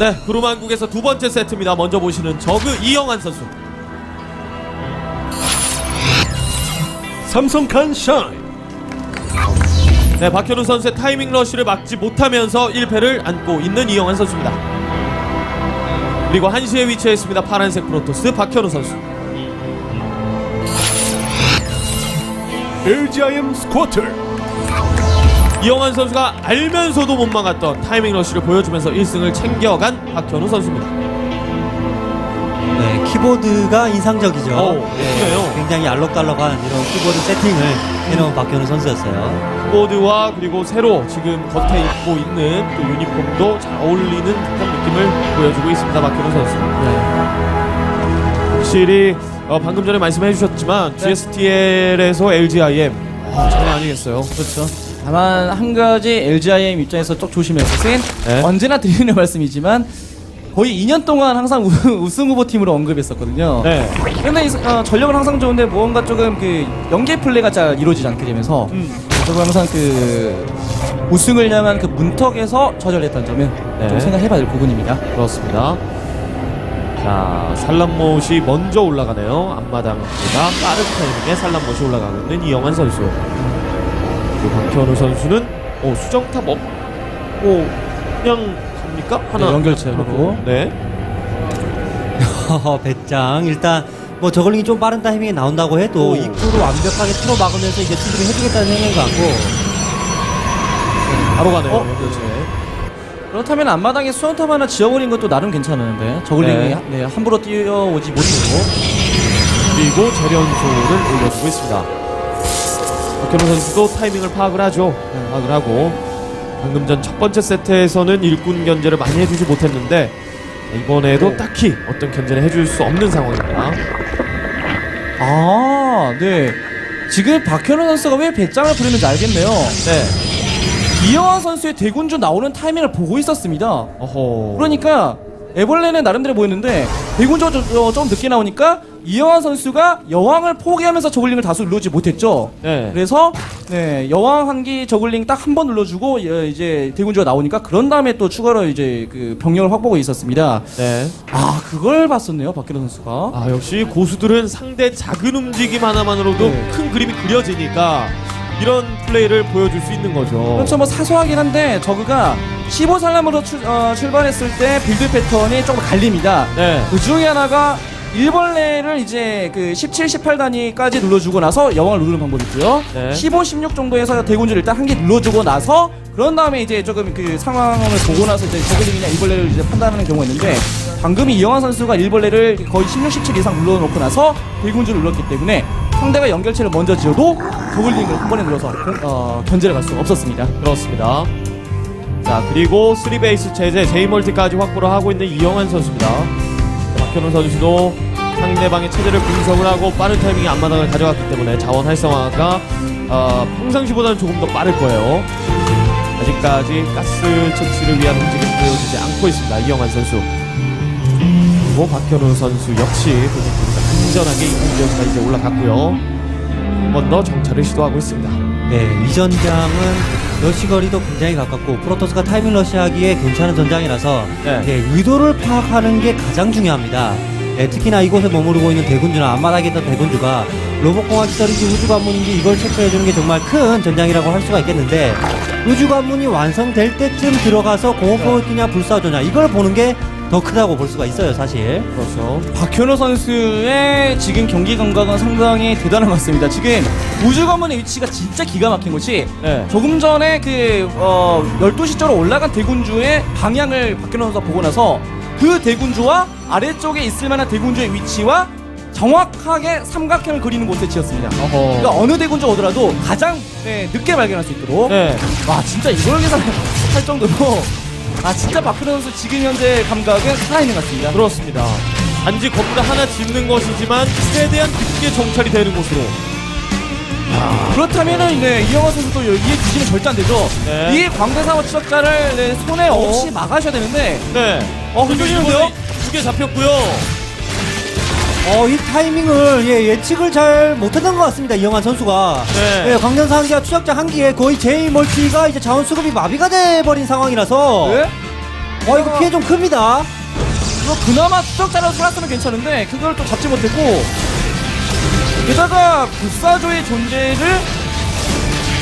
네, 구름왕국에서 두 번째 세트입니다. 먼저 보시는 저그 이영환 선수. 삼성 칸샤인 네, 박현우 선수의 타이밍 러쉬를 막지 못하면서 1패를 안고 있는 이영환 선수입니다. 그리고 한시에 위치해 있습니다. 파란색 프로토스 박현우 선수. LGIM 스쿼트 이영환 선수가 알면서도 못 막았던 타이밍 러쉬를 보여주면서 1승을 챙겨간 박현우 선수입니다. 네, 키보드가 인상적이죠. 오, 네, 그래요? 굉장히 알록달록한 이런 키보드 세팅을 해놓은 박현우 선수였어요. 보드와 그리고 새로 지금 겉에 입고 있는 또 유니폼도 잘 어울리는 듯한 느낌을 보여주고 있습니다. 박현우 선수. 확실히 어, 방금 전에 말씀해 주셨지만 GSTL에서 LGIM 아, 장난 아니겠어요. 그렇죠. 다만 한 가지 LGIM 입장에서 쪽 조심할 것은 네. 언제나 드리는 말씀이지만 거의 2년 동안 항상 우- 우승 후보 팀으로 언급했었거든요. 네. 근데 이, 어, 전력은 항상 좋은데 무언가 조금 그 연계 플레이가 잘 이루어지지 않게 되면서 음. 조금 항상 그 우승을 향한 그 문턱에서 좌절했다는 점은 네. 좀 생각해봐야 될 부분입니다. 그렇습니다. 자, 살람못이 먼저 올라가네요. 앞마당입니다. 빠른 타이밍에 살람못이 올라가고 있는 이영환 선수. 그리고 박현우 선수는 오, 수정탑 없, 오, 그냥 갑니까? 하나 네, 연결체로. 네. 허허, 배짱. 일단 뭐 저글링이 좀 빠른 타이밍에 나온다고 해도 오. 입구로 완벽하게 틀어 막으면서 이제 수비를 해주겠다는 생각인 것 같고 바로 가네요. 어? 연결체. 그렇다면 앞마당에 수원탑 하나 지어버린 것도 나름 괜찮은데 저글링이 네. 하- 네, 함부로 뛰어오지 못하고 그리고 재련소를 올려주고 있습니다. 박현우 선수도 타이밍을 파악을 하죠. 파악을 하고 방금 전 첫 번째 세트에서는 일꾼 견제를 많이 해주지 못했는데 이번에도 딱히 어떤 견제를 해줄 수 없는 상황입니다. 아, 네. 지금 박현우 선수가 왜 배짱을 부리는지 알겠네요. 네. 이영환 선수의 대군주 나오는 타이밍을 보고 있었습니다. 어허. 그러니까 애벌레는 나름대로 보였는데 대군주가 좀, 어, 좀 늦게 나오니까 이영환 선수가 여왕을 포기하면서 저글링을 다수 눌러주지 못했죠. 네. 그래서 네, 여왕 한기 저글링 딱 한 번 눌러주고 어, 이제 대군주가 나오니까 그런 다음에 또 추가로 이제 그 병력을 확보하고 있었습니다. 네. 아 그걸 봤었네요 박현우 선수가. 아 역시 고수들은 상대 작은 움직임 하나만으로도 네. 큰 그림이 그려지니까 이런 플레이를 보여줄 수 있는 거죠. 그렇죠 뭐 사소하긴 한데 저그가 15살람으로 출, 어, 출발했을 때 빌드 패턴이 조금 갈립니다. 네. 그 중에 하나가 일벌레를 이제 그 17, 18 단위까지 눌러주고 나서 여왕을 누르는 방법이 있고요. 네. 15, 15, 16 정도에서 대군주를 일단 한 개 눌러주고 나서 그런 다음에 이제 조금 그 상황을 보고 나서 이제 저글링이냐 일벌레를 이제 판단하는 경우가 있는데 방금 이영환 선수가 일벌레를 거의 16, 17 이상 눌러놓고 나서 대군주를 눌렀기 때문에 상대가 연결체를 먼저 지어도 저글링을 한 번에 눌러서 어, 견제를 갈 수가 없었습니다. 그렇습니다. 자 그리고 3베이스 체제 제이멀티까지 확보를 하고 있는 이영환 선수입니다. 박현우 선수도 상대방의 체제를 분석을 하고 빠른 타이밍에 앞마당을 가져갔기 때문에 자원 활성화가 어, 평상시보다는 조금 더 빠를 거예요. 아직까지 가스 채취를 위한 움직임이 보여지지 않고 있습니다. 이영환 선수. 그리고 박현우 선수 역시 본인들이 안전하게 이제 올라갔고요. 한 번 더 정찰을 시도하고 있습니다. 네, 이 전장은 러시거리도 굉장히 가깝고 프로토스가 타이밍 러시하기에 괜찮은 전장이라서 네. 네, 의도를 파악하는 게 가장 중요합니다. 네, 특히나 이곳에 머무르고 있는 대군주나 앞마당에 있던 대군주가 로봇공학 시설인지 우주관문인지 이걸 체크해주는 게 정말 큰 전장이라고 할 수가 있겠는데 우주관문이 완성될 때쯤 들어가서 공업봉을 끼냐 불사조냐 이걸 보는 게 더 크다고 볼 수가 있어요 사실 그렇죠. 박현우 선수의 지금 경기 감각은 상당히 대단한 것 같습니다. 지금 우주관문의 위치가 진짜 기가 막힌 것이 네. 조금 전에 그 어, 12시 쪽으로 올라간 대군주의 방향을 박현우 선수가 보고 나서 그 대군주와 아래쪽에 있을 만한 대군주의 위치와 정확하게 삼각형을 그리는 곳에 지었습니다. 어허. 그러니까 어느 대군주 오더라도 가장 네, 늦게 발견할 수 있도록 네. 와 진짜 이걸 계산할 정도로 아 진짜 박현우 선수 지금 현재 감각은 살아있는 것 같습니다. 그렇습니다. 단지 건물 하나 짓는 것이지만 최대한 늦게 정찰이 되는 곳으로. 그렇다면은 네, 이영화 선수도 여기에 뒤지면 절대 안 되죠. 네. 이 광대사와 추적자를 네, 손에 없이 막아셔야 되는데 네. 어, 흔들리는데요? 두개 잡혔고요. 어, 이 타이밍을 예, 예측을 잘 못했던 것 같습니다 이영환 선수가 네. 예, 광전사 한기와 추적자 한기에 거의 제이 멀티가 이제 자원 수급이 마비가 돼버린 상황이라서 네? 어 이거 피해 좀 큽니다. 이거 그나마 추적자라도 살았으면 괜찮은데 그걸 또 잡지 못했고 게다가 불사조의 존재를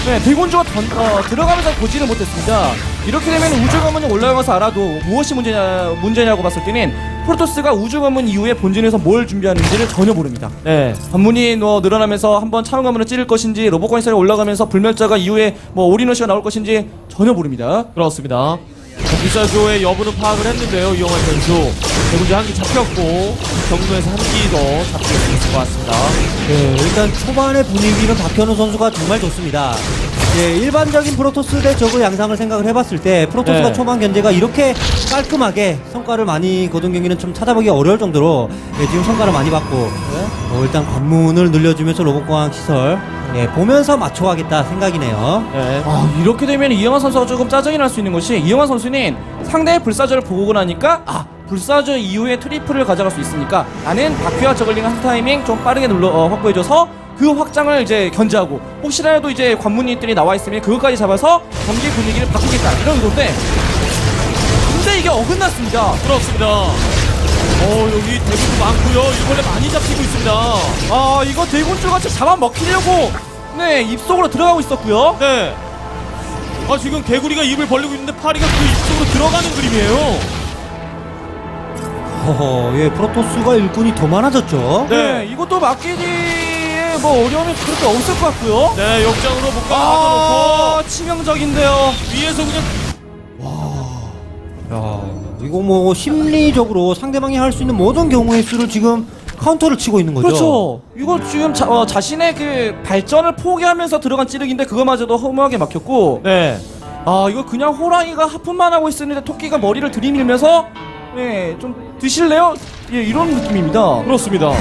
네, 대군주가 던, 어, 들어가면서 보지를 못했습니다. 이렇게 되면 우주 관문이 올라가서 알아도 무엇이 문제냐, 문제냐고 봤을 때는 프로토스가 우주 관문 이후에 본진에서 뭘 준비하는지를 전혀 모릅니다. 네. 관문이 뭐 늘어나면서 한번 차원 관문을 찌를 것인지 로봇 관시설이 올라가면서 불멸자가 이후에 뭐 오리노시가 나올 것인지 전혀 모릅니다. 그렇습니다. 비사조의 여부는 파악을 했는데요. 이영환 선수. 대군주 한기 잡혔고 경로에서 한기 더 잡힐 수 있을 것 같습니다. 네, 일단 초반의 분위기는 박현우 선수가 정말 좋습니다. 예, 일반적인 프로토스 대 저그 양상을 생각을 해봤을 때 프로토스가 네. 초반 견제가 이렇게 깔끔하게 성과를 많이 거둔 경기는 좀 찾아보기 어려울 정도로 예, 지금 성과를 많이 받고 어, 일단 관문을 늘려주면서 로봇공학 시설 예, 보면서 맞춰가겠다 생각이네요. 네. 아 이렇게 되면 이영환 선수가 조금 짜증이 날 수 있는 것이 이영환 선수는 상대의 불사조를 보고 나니까 아 불사조 이후에 트리플을 가져갈 수 있으니까 나는 바퀴와 저글링 한 타이밍 좀 빠르게 눌러 어, 확보해줘서 그 확장을 이제 견제하고 혹시라도 이제 관문이들이 나와 있으면 그것까지 잡아서 경기 분위기를 바꾸겠다 이런 의도인데 근데 이게 어긋났습니다. 그렇습니다. 어, 여기 대군주 많고요. 일벌레 많이 잡히고 있습니다. 아 이거 대군주가 지금 잡아먹히려고 네 입속으로 들어가고 있었고요. 네. 아, 지금 개구리가 입을 벌리고 있는데 파리가 그 입속으로 들어가는 그림이에요. 허허, 예, 프로토스가 일꾼이 더 많아졌죠. 네, 이것도 막기지에 뭐 어려움이 그렇게 없을 것 같고요. 네, 역장으로 뭔가 아, 치명적인데요. 위에서 그냥 야, 이거 뭐 심리적으로 상대방이 할 수 있는 모든 경우의 수를 지금 카운터를 치고 있는 거죠. 그렇죠. 이거 지금 자, 어, 자신의 그 발전을 포기하면서 들어간 찌르기인데 그거마저도 허무하게 막혔고, 네. 아 이거 그냥 호랑이가 하품만 하고 있었는데 토끼가 머리를 들이밀면서, 네, 좀 드실래요? 예, 이런 느낌입니다. 그렇습니다.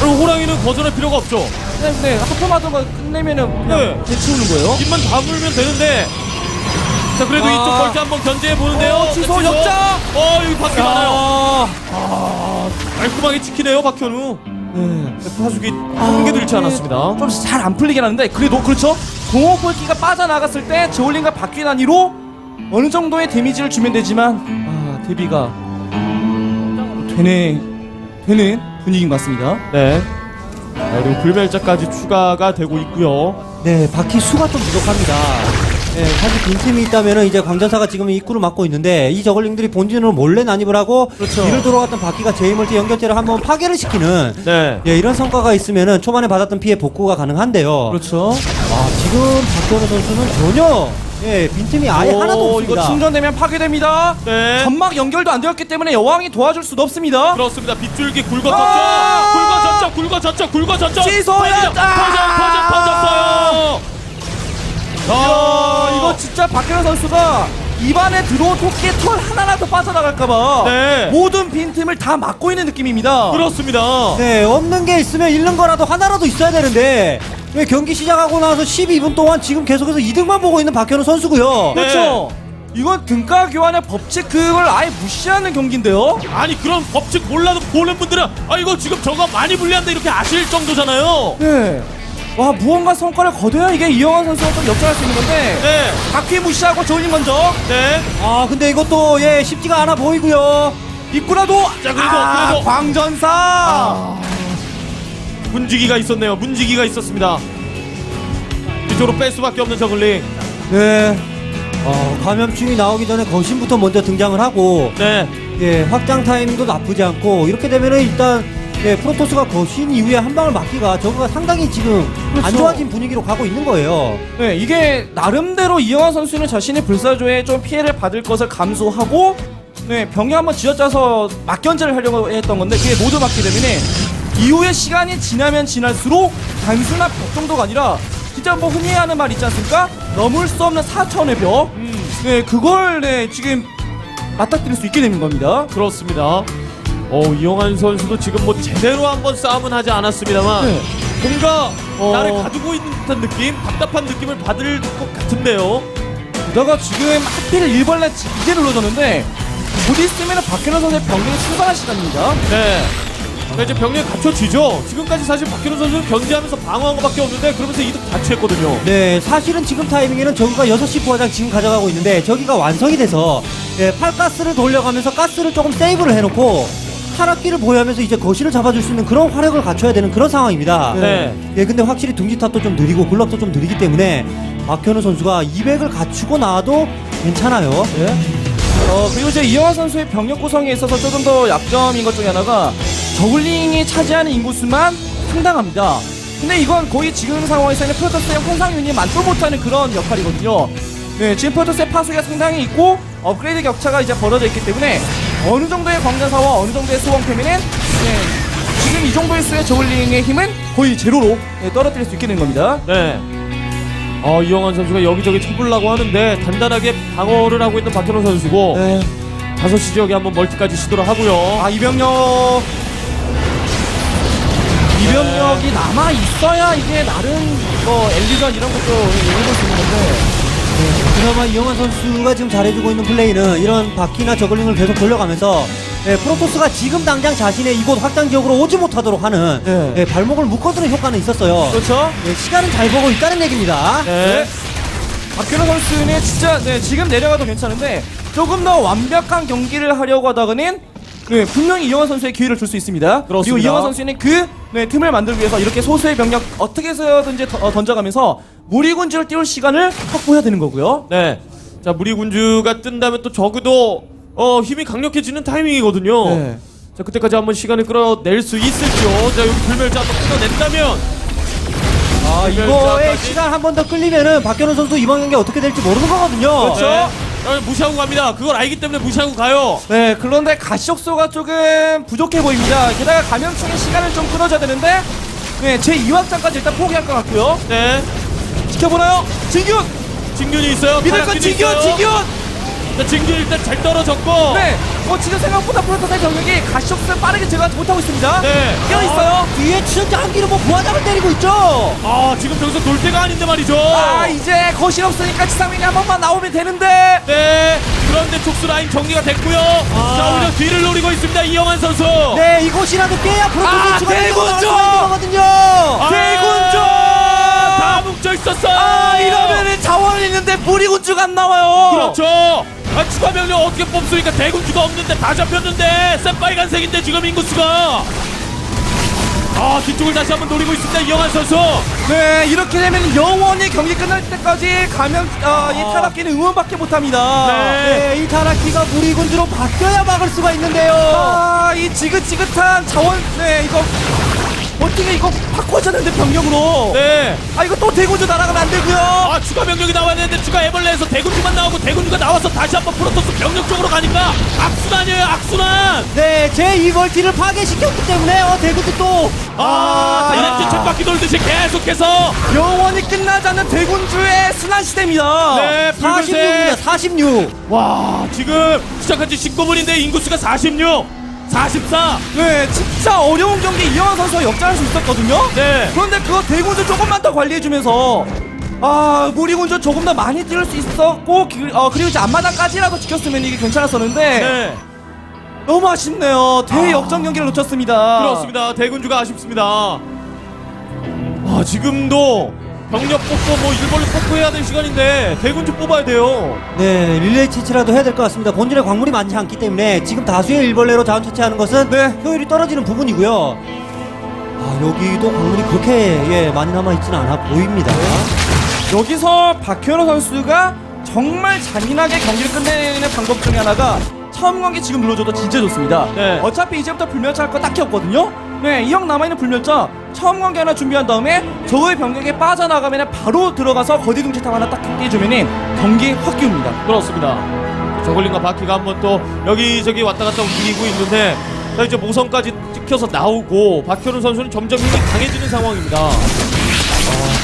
그리고 호랑이는 거절할 필요가 없죠. 네, 네, 하품하던 거 끝내면은 그냥 네. 대치우는 거예요. 입만 다물면 되는데. 자, 그래도 아. 이쪽 벌트 한번 견제해 보는데요. 어, 취소, 역자! 어, 여기 바퀴 많아요. 아, 깔끔하게 지키네요, 박현우. 네. 파수기 한 개도 잃지 않았습니다. 좀 잘 안 풀리긴 하는데 그래도 그렇죠 공허볼기가 빠져나갔을 때 저울링과 바퀴 단위로 어느 정도의 데미지를 주면 되지만 아 데뷔가 되네 되는 분위기인 것 같습니다 네. 자, 그리고 불멸자까지 추가가 되고 있고요. 네, 바퀴 수가 좀 부족합니다. 네, 사실 빈틈이 있다면은 이제 광전사가 지금 입구를 막고 있는데 이 저글링들이 본진으로 몰래 난입을 하고 그렇죠. 뒤를 돌아갔던 바퀴가 제이멀티 연결체를 한번 파괴를 시키는 네. 예, 이런 성과가 있으면은 초반에 받았던 피해 복구가 가능한데요. 그렇죠 아, 지금 박현우 선수는 전혀 예, 빈틈이 아예 오, 하나도 없습니다. 이거 충전되면 파괴됩니다 네. 점막 연결도 안 되었기 때문에 여왕이 도와줄 수도 없습니다 그렇습니다. 빗줄기 굵어졌죠. 아! 굵어졌죠. 굵어졌죠. 굵어졌죠. 취소야! 터져, 터져, 터졌어요. 아, 이거 진짜 박현우 선수가 입안에 들어온 토끼의 털 하나라도 빠져나갈까봐 네. 모든 빈틈을 다 막고 있는 느낌입니다. 그렇습니다. 네, 없는 게 있으면 잃는 거라도 하나라도 있어야 되는데 왜 경기 시작하고 나서 12분 동안 지금 계속해서 이득만 보고 있는 박현우 선수고요. 네. 그렇죠. 이건 등가 교환의 법칙 그걸 아예 무시하는 경기인데요. 아니 그런 법칙 몰라도 보는 분들은 아 이거 지금 저거 많이 불리한데 이렇게 아실 정도잖아요. 네. 와 무언가 성과를 거둬야 이게 이영환 선수가 좀 역전할 수 있는 건데 네. 바퀴 무시하고 조인 먼저 네. 아, 근데 이것도 예, 쉽지가 않아 보이고요. 입구라도 자, 그래도, 아, 그래도. 광전사 문지기가 있었네요. 문지기가 있었습니다. 이쪽으로 뺄 수밖에 없는 저글링. 네. 어, 감염충이 나오기 전에 거신부터 먼저 등장을 하고 네. 예, 확장 타이밍도 나쁘지 않고 이렇게 되면은 일단 예, 프로토스가 거신 이후에 한 방을 맞기가 저거가 상당히 지금 안 그렇죠. 좋아진 분위기로 가고 있는 거예요. 네, 이게 나름대로 이영환 선수는 자신의 불사조에 좀 피해를 받을 것을 감수하고 네, 병이 한번 쥐어짜서 막견제를 하려고 했던 건데 그게 모두 막기 때문에 이후에 시간이 지나면 지날수록 단순한 벽 정도가 아니라 진짜 뭐 흔히 하는 말 있지 않습니까? 넘을 수 없는 4천의 벽. 네, 그걸 네, 지금 맞닥뜨릴 수 있게 되는 겁니다. 그렇습니다. 어 이영환 선수도 지금 뭐 제대로 한번 싸움은 하지 않았습니다만 네. 뭔가 어. 나를 가두고 있는 듯한 느낌, 답답한 느낌을 받을 것 같은데요. 게다가 지금 하필 일벌레 이제 눌러졌는데 곧 있으면 박현호 선수의 병력이 출발할 시간입니다. 네. 이제 병력이 갖춰지죠. 지금까지 사실 박현우 선수는 견제하면서 방어한 것밖에 없는데 그러면서 이득 다 취했거든요. 네, 사실은 지금 타이밍에는 저기가 6시 부화장 지금 가져가고 있는데 저기가 완성이 돼서 예, 팔가스를 돌려가면서 가스를 조금 세이브를 해놓고 타락기를 보유하면서 이제 거실을 잡아줄 수 있는 그런 화력을 갖춰야 되는 그런 상황입니다. 네. 예, 근데 확실히 둥지탑도 좀 느리고 굴럭도 좀 느리기 때문에 박현우 선수가 200을 갖추고 나와도 괜찮아요. 어, 그리고 이제 이영하 선수의 병력 구성에 있어서 조금 더 약점인 것 중에 하나가 저글링이 차지하는 인구수만 상당합니다. 근데 이건 거의 지금 상황에서는 프로토스의 유닛 만도 못하는 그런 역할이거든요. 네, 지금 프로토스의 파수가 상당히 있고 업그레이드 격차가 이제 벌어져 있기 때문에 어느 정도의 광자사와 어느 정도의 소왕패면은 네, 지금 이 정도의 수의 저글링의 힘은 거의 제로로 네, 떨어뜨릴 수 있게 되는 겁니다. 네. 어, 이영환 선수가 여기저기 쳐보려고 하는데 단단하게 방어를 하고 있는 박현호 선수고 네. 다섯 시 지역에 한번 멀티까지 시도를 하고요. 아 이병력 이병력이 남아 있어야 이게 나름 뭐 엘리전 이런 것도 읽을 수 있는 건데 그나마 이영환 선수가 지금 잘해주고 있는 플레이는 이런 바퀴나 저글링을 계속 돌려가면서 예, 프로토스가 지금 당장 자신의 이곳 확장 지역으로 오지 못하도록 하는 네. 예, 발목을 묶어두는 효과는 있었어요. 그렇죠. 예, 시간은 잘 보고 있다는 얘기입니다. 네. 박현호 선수는 진짜 네, 지금 내려가도 괜찮은데 조금 더 완벽한 경기를 하려고 하다가는 네, 분명히 이영환 선수의 기회를 줄 수 있습니다. 그렇습니다. 이영환 선수는 그 네, 틈을 만들기 위해서 이렇게 소수의 병력 어떻게 해서든지 더- 어, 던져가면서 무리군주를 띄울 시간을 확보해야 되는 거고요. 네. 자, 무리군주가 뜬다면 또 적어도 어, 힘이 강력해지는 타이밍이거든요. 네. 자, 그때까지 한번 시간을 끌어낼 수 있을지요. 자, 여기 불멸자 한번 끊어낸다면 아, 이거의 시간 한 번 더 끌리면은 박현우 선수 이번 경기 어떻게 될지 모르는 거거든요. 그렇죠. 네. 어, 무시하고 갑니다. 그걸 알기 때문에 무시하고 가요. 네, 그런데 가시적소가 조금 부족해 보입니다. 게다가 감염충의 시간을 좀 끌어줘야 되는데, 네, 제 2확장까지 일단 포기할 것 같고요. 네. 지켜보나요? 진균! 진균이 있어요. 믿을 건 파라키도 진균! 있어요. 진균! 자, 진균 일단 잘 떨어졌고. 네, 어, 지금 생각보다 프로토스의 병력이 가시적소를 빠르게 제거하지 못하고 있습니다. 네. 깨어있어요. 뒤에 추전자 한 기로 뭐 부하장을 때리고 있죠. 아, 지금 저기서 놀 때가 아닌데 말이죠. 아, 이제 거실 없으니까 지상민이 한 번만 나오면 되는데. 네. 그런데 촉수 라인 정리가 됐고요. 자, 오히려 뒤를 노리고 있습니다. 이영환 선수. 네, 이곳이라도 깨야 프로토스 아, 추가 대군주! 거거든요. 아, 대군주! 다 뭉쳐 있었어요. 아, 이러면은 자원은 있는데 무리군주가 안 나와요. 그렇죠. 아, 추가 병력 어떻게 뽑습니까? 대군주가 없는데 다 잡혔는데 새 빨간색인데 지금 인구수가. 아, 뒤쪽을 다시 한번 노리고 있습니다. 이영환 선수. 네 이렇게 되면 영원히 경기 끝날 때까지 가면 어, 이 타락기는 응원밖에 못합니다. 네. 네, 이 타락기가 무리군주로 바뀌어야 막을 수가 있는데요. 아 이 지긋지긋한 자원 네 이거 어떻게 이거 바꿔줬는데 병력으로. 네. 아 이거 또 대군주 날아가면 안 되고요. 아, 추가 병력이 나와야 되는데 추가 애벌레에서 대군주만 나오고 대군주가 나와서 다시 한번 프로토스 병력 쪽으로 가니까 악순환이에요, 악순환. 네, 제 이멀티를 파괴시켰기 때문에 어, 대군주 또 아, 다이렉트 쳇바퀴 돌듯이 계속해서 영원히 끝나지 않는 대군주의 순환 시대입니다. 네, 46입니다. 붉은색. 46. 와, 지금 시작한 지 19분인데 인구수가 46, 44. 네 진짜 어려운 경기 이영환 선수가 역전할 수 있었거든요. 네. 그런데 그거 대군주 조금만 더 관리해주면서 아 무리군주 조금 더 많이 띄울 수 있었고 그, 어, 그리고 이제 앞마당까지라도 지켰으면 이게 괜찮았었는데 네. 너무 아쉽네요 대역전 경기를 놓쳤습니다 그렇습니다. 대군주가 아쉽습니다. 아, 지금도 병력 뽑고 뭐 일벌레 뽑고 해야 될 시간인데 대군주 뽑아야 돼요. 네, 릴레이 채취라도 해야 될 것 같습니다. 본진에 광물이 많지 않기 때문에 지금 다수의 일벌레로 자원 채취하는 것은 네. 효율이 떨어지는 부분이고요. 아, 여기도 광물이 그렇게 예, 많이 남아 있지는 않아 보입니다. 여기서 박현호 선수가 정말 잔인하게 경기를 끝내는 방법 중에 하나가 처음 경기 지금 눌러줘도 진짜 좋습니다 네. 어차피 이제부터 불멸자 할 거 딱히 없거든요 네, 이형 남아있는 불멸자 처음 경기 하나 준비한 다음에 저의 병력에 빠져나가면 바로 들어가서 거리 둥지탑 하나 딱 깨주면은 경기 확 기웁니다 그렇습니다. 저글링과 바퀴가 한번 또 여기저기 왔다 갔다 움직이고 있는데 자 이제 모성까지 찍혀서 나오고 박현우 선수는 점점 힘이 강해지는 상황입니다.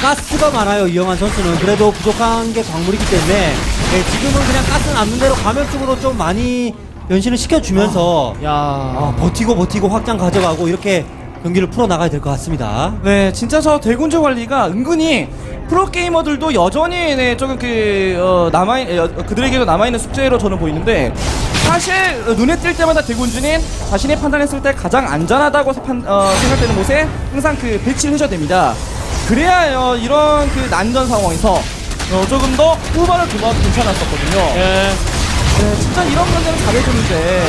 가스가 많아요, 이영환 선수는. 그래도 부족한 게 광물이기 때문에 예, 지금은 그냥 가스 남는 대로 감염 쪽으로 좀 많이 변신을 시켜주면서 야, 아, 버티고 버티고 확장 가져가고 이렇게 경기를 풀어나가야 될 것 같습니다. 네, 진짜 저 대군주 관리가 은근히 프로 게이머들도 여전히 네, 조금 그 어, 남아 어, 그들에게도 남아 있는 숙제로 저는 보이는데 사실 어, 눈에 띌 때마다 대군주는 자신이 판단했을 때 가장 안전하다고 판, 어, 생각되는 곳에 항상 그 배치를 해줘야 됩니다. 그래야 어, 이런 그 난전 상황에서 어, 조금 더 후반을 두번 괜찮았었거든요. 예. 네, 진짜 이런 견제는 잘해주는데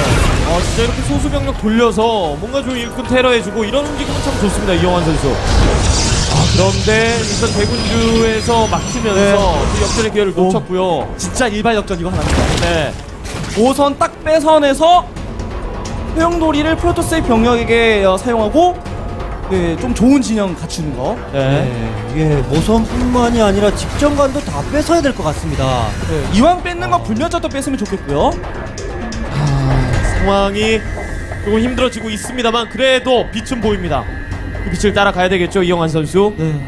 어, 진짜 이렇게 소수 병력 돌려서 뭔가 좀 일꾼 테러해주고 이런 움직임은 참 좋습니다. 이영환 선수. 아, 그런데 일단 대군주에서 막히면서 그 역전의 기회를 놓쳤고요. 진짜 일발 역전 이거 하나입니다. 네. 5선 딱 뺏어내서 소용돌이를 프로토스의 병력에게 어, 사용하고 네, 좀 좋은 진영 갖추는 거. 네. 네, 예, 모선뿐만이 아니라 직전관도 다 뺏어야 될 것 같습니다. 네, 이왕 뺏는 거 불면자도 뺏으면 좋겠고요. 상황이 조금 힘들어지고 있습니다만 그래도 빛은 보입니다. 그 빛을 따라가야 되겠죠. 이영환 선수. 네.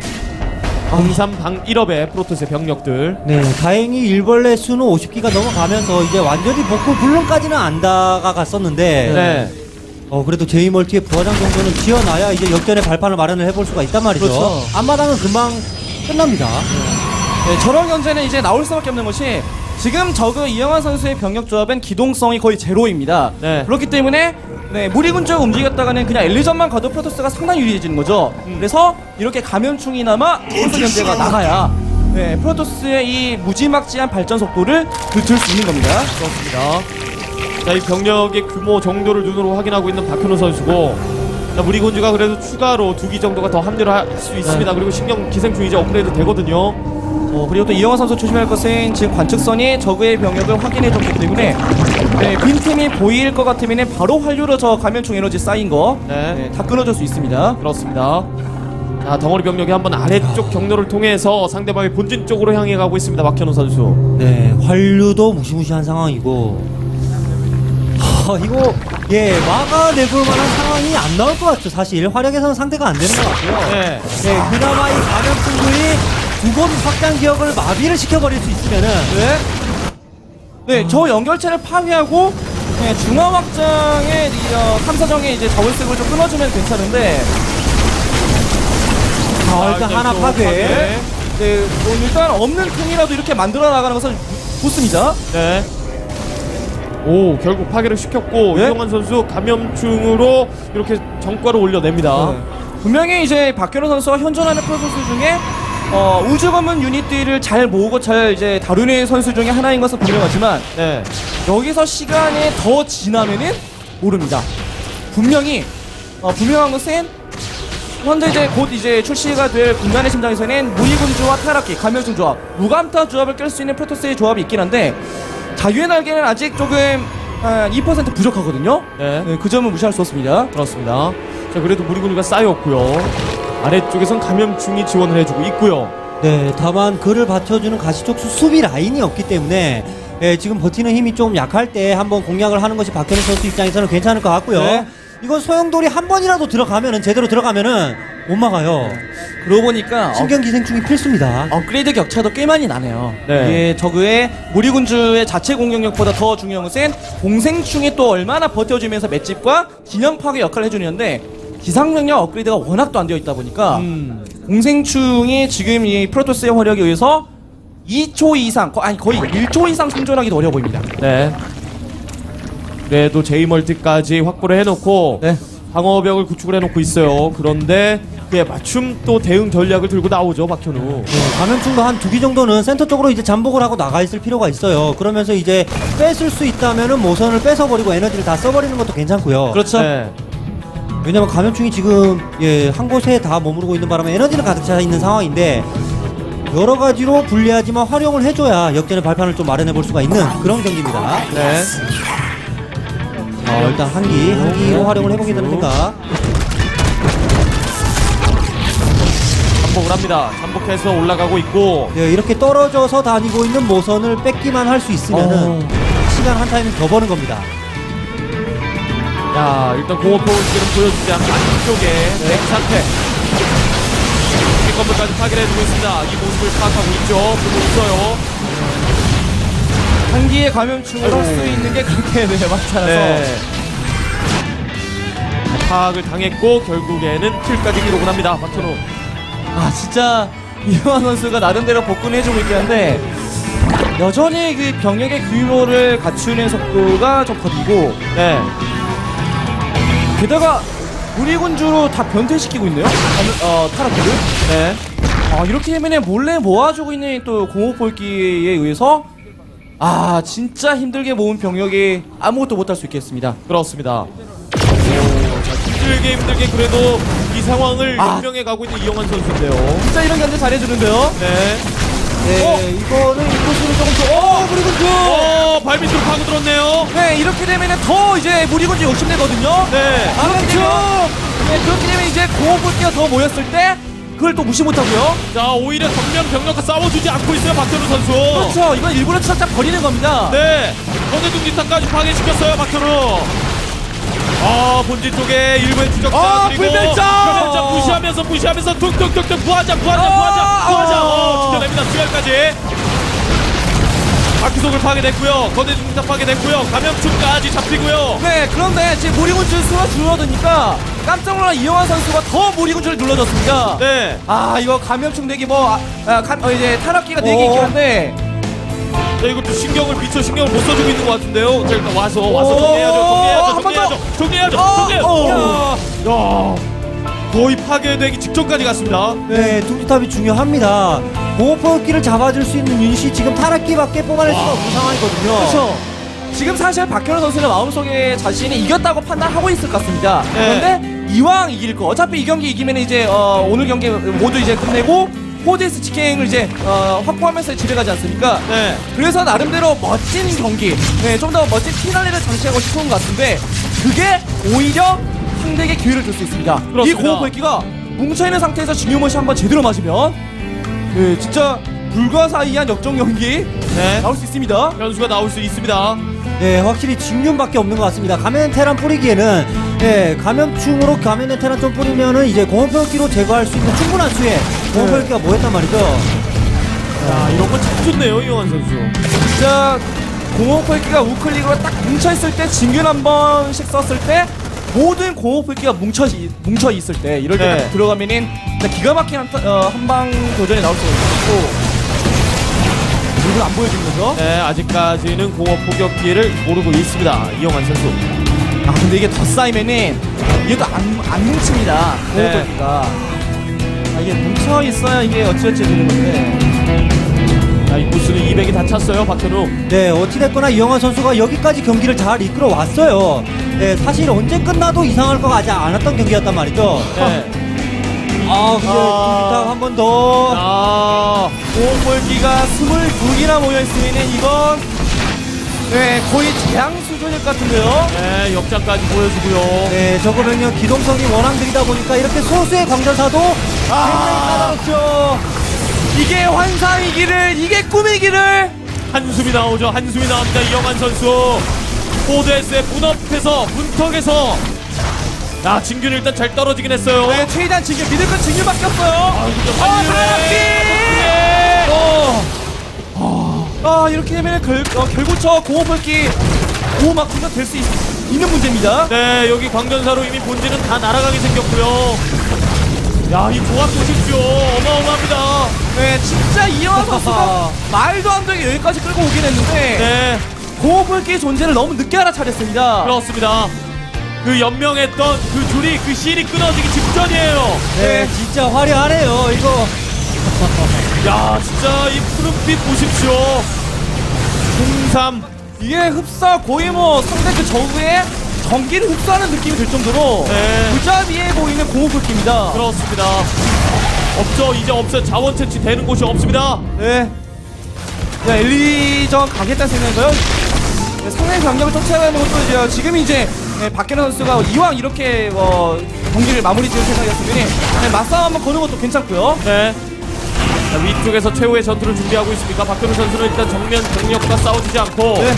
공삼 방 1업의 프로토스의 병력들. 네, 다행히 일벌레 수는 50기가 넘어가면서 이제 완전히 복구 불론까지는 안 다가갔었는데 네. 어 그래도 제이 멀티의 부하장 정도는 지어놔야 이제 역전의 발판을 마련을 해볼 수가 있단 말이죠. 그렇죠. 앞마당은 금방 끝납니다. 네, 저런 견제는 이제 나올 수밖에 없는 것이 지금 저그 이영환 선수의 병력 조합은 기동성이 거의 제로입니다. 네. 그렇기 때문에 네, 무리군 쪽 움직였다가는 그냥 엘리전만 가도 프로토스가 상당히 유리해지는 거죠. 그래서 이렇게 감염충이나마 소수 견제가 나가야 네, 프로토스의 이 무지막지한 발전 속도를 늦출 수 있는 겁니다. 그렇습니다. 자, 이 병력의 규모 정도를 눈으로 확인하고 있는 박현우 선수고 자, 무리군주가 그래도 추가로 두 기 정도가 더 합류를 할 수 있습니다. 그리고 신경 기생충 이제 업그레이드 되거든요. 어, 그리고 또 이영환 선수 조심할 것은 지금 관측선이 저그의 병력을 확인해 줬기 때문에 네, 빈틈이 보일 것 같으면 바로 활류로 저 감염충 에너지 쌓인 거 네. 네, 다 끊어줄 수 있습니다. 그렇습니다. 자, 덩어리 병력이 한번 아래쪽 경로를 통해서 상대방의 본진 쪽으로 향해 가고 있습니다. 박현우 선수. 네, 환류도 무시무시한 상황이고. 하, 이거 예 막아내볼 만한 상황이 안 나올 것 같죠. 사실 화력에서는 상대가 안 되는 것 같고요. 네. 네, 그나마 이 감염충들이 두번 확장 지역을 마비를 시켜버릴 수 있으면은 네. 네, 저 연결체를 파괴하고 네, 중앙 확장의 이, 어, 탐사정의 이제 저울색을 좀 끊어주면 괜찮은데 아, 일단 하나 또 파괴. 네, 뭐 일단 없는 틈이라도 이렇게 만들어 나가는 것은 좋습니다. 네. 오, 결국 파괴를 시켰고 네? 이영환 선수 감염충으로 이렇게 정과를 올려냅니다. 네. 분명히 이제 박현우 선수가 현존하는 프로토스 중에 어, 우주 검은 유닛들을 잘 모으고 잘 이제 다루는 선수 중에 하나인 것은 분명하지만 네. 여기서 시간이 더 지나면은 모릅니다. 분명히 어, 분명한 것은 현재 이제 곧 이제 출시가 될 군단의 심장에서는 무이군주와 타락기, 감염충 조합, 무감타 조합을 깰 수 있는 프로토스의 조합이 있긴 한데 자유의 날개는 아직 조금 한 2% 부족하거든요. 네. 네, 그 점은 무시할 수 없습니다. 그렇습니다. 자, 그래도 무리군주가 쌓였고요. 아래쪽에선 감염충이 지원을 해주고 있고요. 네, 다만 그를 받쳐주는 가시적 수 수비 라인이 없기 때문에 예, 지금 버티는 힘이 좀 약할 때 한번 공략을 하는 것이 박현우 선수 입장에서는 괜찮을 것 같고요. 네. 이건 소용돌이 한 번이라도 들어가면은 제대로 들어가면은 못 막아요. 그러고 보니까 어, 신경 기생충이 필수입니다. 업그레이드 격차도 꽤 많이 나네요. 네. 이게 저그의 무리군주의 자체 공격력보다 더 중요한 것은 공생충이 또 얼마나 버텨주면서 맷집과 진영 파괴 역할을 해주는데 기상명령 업그레이드가 워낙 또 안 되어 있다 보니까 음. 공생충이 지금 이 프로토스의 화력에 의해서 2초 이상, 거- 아니 거의 1초 이상 생존하기도 어려워 보입니다. 네. 그래도 제이멀티까지 확보를 해놓고 네. 방어벽을 구축을 해놓고 있어요. 그런데 그에 맞춤 또 대응 전략을 들고 나오죠, 박현우. 네, 감염충도 한 두 기 정도는 센터 쪽으로 이제 잠복을 하고 나가 있을 필요가 있어요. 그러면서 이제 뺏을 수 있다면은 모선을 뺏어버리고 에너지를 다 써버리는 것도 괜찮고요. 그렇죠. 네. 왜냐면 감염충이 지금 예, 한 곳에 다 머무르고 있는 바람에 에너지는 가득 차 있는 상황인데 여러 가지로 불리하지만 활용을 해줘야 역전의 발판을 좀 마련해 볼 수가 있는 그런 경기입니다. 네. 어, 일단 한기 한기로 활용을 해보겠다는 생각. 잠복을 합니다. 잠복해서 올라가고 있고. 예, 이렇게 떨어져서 다니고 있는 모선을 뺏기만 할 수 있으면은 어. 시간 한 타임 더 버는 겁니다. 야, 일단 공업 포인트는 보여주지 않고 안쪽에 네. 상태. 건물까지 파괴를 해주고 있습니다. 이 모습을 파악하고 있죠. 보고 있어요. 한기의 감염충을 할수 있는 게 그렇게 네, 않아서 네. 파악을 당했고 결국에는 킬까지 기록을 합니다. 박현우. 아 진짜 이영환 선수가 나름대로 복근을 해주고 있긴 한데 여전히 그 병력의 규모를 갖추는 속도가 좀 더디고 네. 게다가 우리군주로 다 변태시키고 있네요. 아, 어, 타락기를. 네. 아 이렇게 되면 몰래 모아주고 있는 또 공호볼기에 의해서 아 진짜 힘들게 모은 병력이 아무것도 못할 수 있겠습니다. 그렇습니다. 오, 자, 힘들게 힘들게 그래도 이 상황을 아. 역명해 가고 있는 이영환 선수인데요. 진짜 이런 견제 잘해주는데요. 네. 네, 어? 이거는 인코스로 조금 더. 어, 그. 어, 발밑으로 파고 들었네요. 네 이렇게 되면은 더 이제 무리군주 욕심내거든요. 네. 아, 그렇게 되면, 네, 그렇게 되면 이제 공업불기가 더 모였을 때 그걸 또 무시 못하고요. 자, 오히려 정면 병력과 싸워주지 않고 있어요, 박현우 선수. 그렇죠. 이건 일부러 살짝 버리는 겁니다. 네. 거대중 지탄까지 파괴시켰어요, 박현우. 아, 본진 쪽에 일부의 추적자 아, 그리고 불멸자! 불멸자 무시하면서 무시하면서 툭툭툭툭 부하자 부하자 아, 부하자 부하자 아. 어, 지켜냅니다 수열까지 바퀴속을 파괴됐고요 거대중 지탄 파괴됐고요 감염충까지 잡히고요 네, 그런데 지금 무리군주 수가 줄어드니까 깜짝 놀란 이영환 선수가 더 무리군주를 눌러줬습니다. 네 아, 이거 감염충 대기 뭐, 아, 아, 감, 어, 이제 탄압기가 네개 있긴 한데. 자, 이것도 신경을 미쳐 신경을 못 써주고 있는 것 같은데요 자 일단 와서 와서 오, 정리해야죠 한번 정리해야죠 더. 정리해야죠 어, 정리해야죠 어. 야, 거의 파괴되기 직전까지 갔습니다 네, 둥지탑이 중요합니다. 공업포기를 잡아줄 수 있는 유닛이 지금 타락기밖에 뽑아낼 수가 없는 상황이거든요. 그렇죠. 지금 사실 박현우 선수는 마음속에 자신이 이겼다고 판단하고 있을 것 같습니다. 네. 그런데 이왕 이길 거 어차피 이 경기 이기면 이제 어, 오늘 경기 모두 이제 끝내고 호데스 직행을 이제 어, 확보하면서 집에 가지 않습니까? 네 그래서 나름대로 멋진 경기, 네, 좀 더 멋진 피날레를 장치하고 싶은 것 같은데 그게 오히려 상대에게 기회를 줄 수 있습니다. 이 그렇습니다. 공업 볼기가 뭉쳐있는 상태에서 중요모시 한번 제대로 맞으면 네, 진짜 불가사의한 역전 경기 네. 나올 수 있습니다. 변수가 나올 수 있습니다 네, 확실히 직륜밖에 없는 것 같습니다. 감염 테란 뿌리기에는 네, 감염충으로 감염된 테란 좀 뿌리면은 이제 공업포기로 제거할 수 있는 충분한 수의 공업포기가 뭐였단 말이죠. 자 이런 거 참 좋네요 이영환 선수 진짜 공업볼기가 우클릭으로 딱 뭉쳐있을 때 진균 한 번씩 썼을 때 모든 공업볼기가 뭉쳐, 뭉쳐 있을 때 이럴 때 네. 딱 들어가면은 진짜 기가 막힌 한, 어, 한방 도전이 나올 수가 있고 이건 안 보여주는 거죠? 네, 아직까지는 공업 포격기를 모르고 있습니다. 이영환 선수. 아 근데 이게 더 쌓이면은 또안안 뭉칩니다 네. 공업볼기가 아, 이게 뭉쳐 있어야 이게 어찌어찌 되는 건데 자, 인구수는 200이 다 찼어요, 박현우. 네, 어찌됐거나 이영환 선수가 여기까지 경기를 잘 이끌어 왔어요. 네, 사실 언제 끝나도 이상할 것 같지 않았던 경기였단 말이죠. 네. 아, 근데 아. 둥지탑 한번 더. 아, 공업 볼기가 22개나 모여있으면은 이건 네 거의 재앙 수준일 것 같은데요 네, 역장까지 보여주고요. 네, 저거 병력 기동성이 워낙 느리다 보니까 이렇게 소수의 광전사도 아. 굉장히 까다롭죠. 이게 환상이기를 이게 꿈이기를 한숨이 나오죠. 한숨이 나옵니다. 이영환 선수. 포드에스의 문 앞에서, 문턱에서. 야, 진균이 일단 잘 떨어지긴 했어요. 네, 최대한 진균 믿을 건 진균밖에 없어요 아, 아! 네. 어. 아 이렇게 되면 결, 어, 결국 저 공업벌기 고막구가 될 수 있는 문제입니다 네, 여기 광전사로 이미 본질은 다 날아가게 생겼고요. 야, 이 조합 보십시오. 어마어마합니다. 네 진짜 이영하 선수가 말도 안 되게 여기까지 끌고 오긴 했는데 네. 공업벌기의 존재를 너무 늦게 알아차렸습니다 그렇습니다. 그 연명했던 그 줄이 그 실이 끊어지기 직전이에요. 네, 진짜 화려하네요. 이거 야 진짜 이 푸른빛 보십시오. 홍삼. 이게 흡사 거의 뭐 상대 그 저우의 전기를 흡수하는 느낌이 들 정도로 네. 무자비해 보이는 공업벌기입니다 그렇습니다. 없죠 이제 없어요. 자원 채취 되는 곳이 없습니다. 네. 자, 엘리전 가겠다는 생각인가요? 네, 상당히 경력을 터치하는 것도 이제 지금 이제 네, 박현우 선수가 이왕 이렇게 어, 경기를 마무리 지을 생각이었으면 네, 맞싸움 한번 거는 것도 괜찮고요. 네. 자, 위쪽에서 최후의 전투를 준비하고 있습니까? 박근우 선수는 일단 정면 병력과 싸우지 않고 네.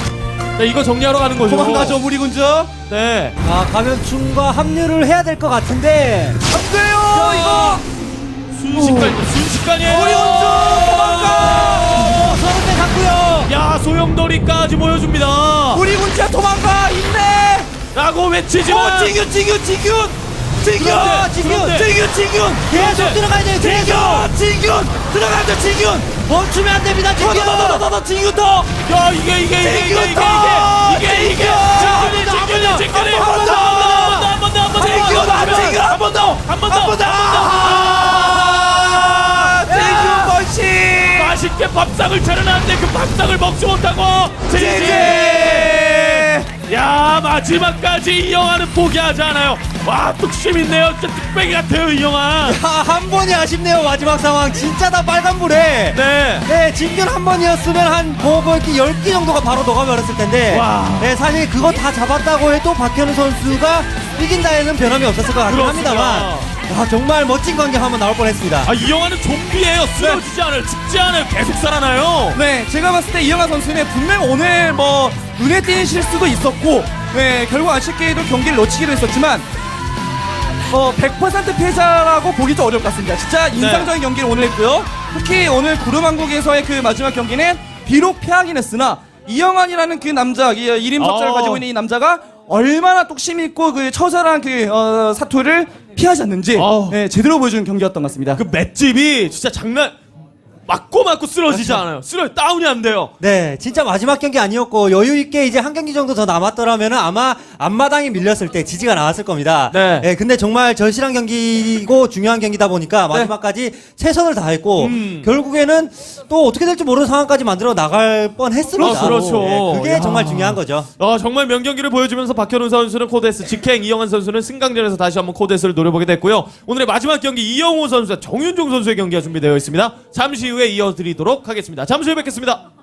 네, 이거 정리하러 가는 거죠. 도망가죠, 무리군주. 네. 아, 감염충과 합류를 해야 될 것 같은데 안 돼요, 이거! 순식간 순식간이에요. 무리군주! 도망가! 서른대 갔고요. 야 소용돌이까지 보여줍니다. 무리군주야, 도망가! 있네! 라고 외치지만 어, 지균, 지균, 지균! 지균! 그런데. 지균, 지균! 계속 들어가야 돼요. 계속 지균! 지균! 들어가자, 지균! 멈추면 안 됩니다. 더, 지금. 더, 더, 더, 더, 더, 지균 더! 야 이게 이게 이게 이게 이게 이게 이게 이게 한번 이게 더, 이게 한번 더, 한번더한번더한번더 지균! 지균! 한번 더! 한번 더! 한번 더! 아, 지균 번씩! 맛있게 밥상을 차려놨는데 그 밥상을 먹지 못하고 제제 야 마지막까지 이영환은 포기하지 않아요 와 뚝심 있네요. 진짜 뚝배기 같아요 이영환 아, 한 번이 아쉽네요 마지막 상황. 진짜 다 빨간불에. 네. 네, 진균 한 번이었으면 한 뭐, 뭐 이렇게 10개 정도가 바로 녹아버렸을 텐데. 와. 네, 사실 그거 다 잡았다고 해도 박현우 선수가 이긴다에는 변함이 없었을 것 같긴 그렇습니다. 합니다만. 와, 정말 멋진 광경 한번 나올 뻔했습니다. 아 이영환은 좀비예요. 쓰러지지 않아요. 죽지 않아요. 계속 살아나요. 네, 제가 봤을 때 이영하 선수는 분명 오늘 뭐 눈에 띄는 실수도 있었고, 네, 결국 아쉽게도 경기를 놓치기도 했었지만, 어, 100% 패자라고 보기 좀 어려울 것 같습니다. 진짜 인상적인 경기를 오늘 했고요. 특히 오늘 구름왕국에서의 그 마지막 경기는 비록 패하긴 했으나 이영환이라는 그 남자, 이 이림 석자를 어. 가지고 있는 이 남자가 얼마나 뚝심 있고 그 처절한 그 어, 사투를 피하지 않는지 어. 네, 제대로 보여주는 경기였던 것 같습니다. 그 맷집이 진짜 장난 맞고 맞고 쓰러지지 않아요 쓰러 다운이 안 돼요 네, 진짜 마지막 경기 아니었고 여유 있게 이제 한 경기 정도 더 남았더라면 아마 앞마당이 밀렸을 때 지지가 나왔을 겁니다. 네. 근데 정말 절실한 경기고 중요한 경기다 보니까 마지막까지 최선을 다했고 음. 결국에는 또 어떻게 될지 모르는 상황까지 만들어 나갈 뻔했습니다. 그렇죠, 그렇죠. 그게 야. 정말 중요한 거죠. 어, 정말 명경기를 보여주면서 박현우 선수는 코데스 직행 이영환 선수는 승강전에서 다시 한번 코데스를 노려보게 됐고요 오늘의 마지막 경기 이영호 선수와 정윤종 선수의 경기가 준비되어 있습니다 잠시 후에 이어드리도록 하겠습니다. 잠시 후에 뵙겠습니다